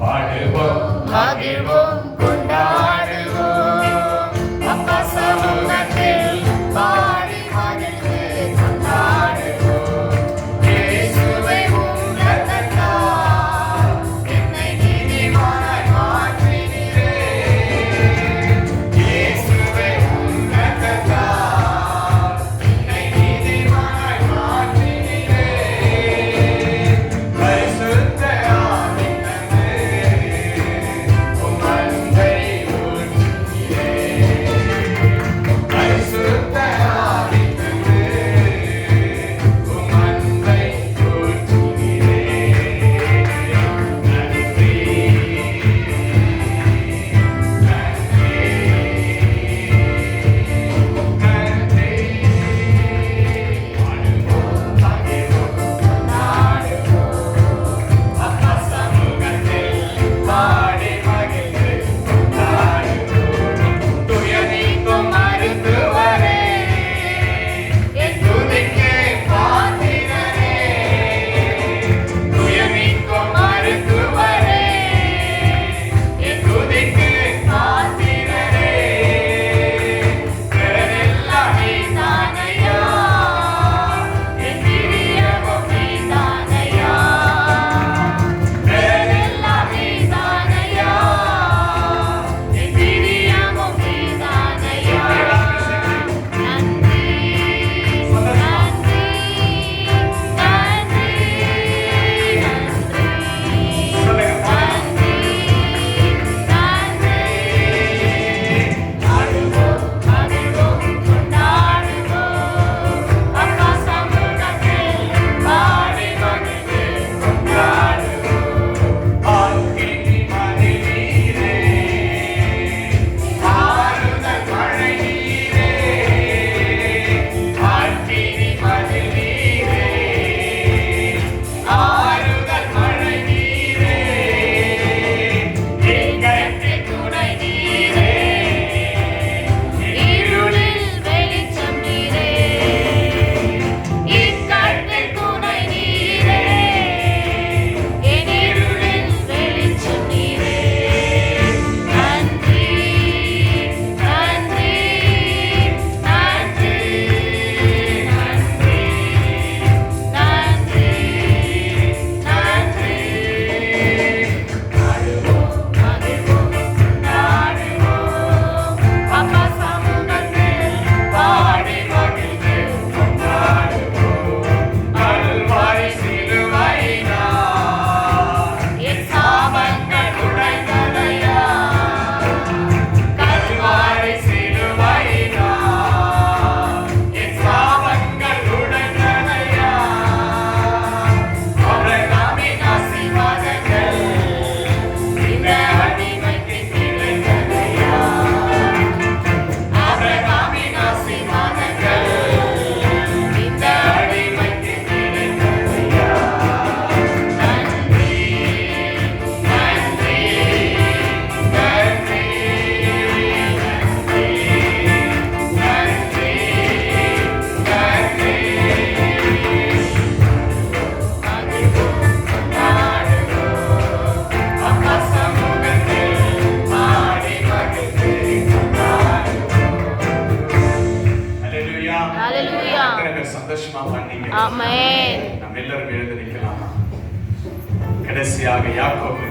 ಮಾಡಿರುವ ஆண்டவரை சந்தோஷமா பண்ணீங்க ஆமென். நம்ம எல்லாரும் எழுந்து நிக்கலாம் கடைசியாக யாக்கோபு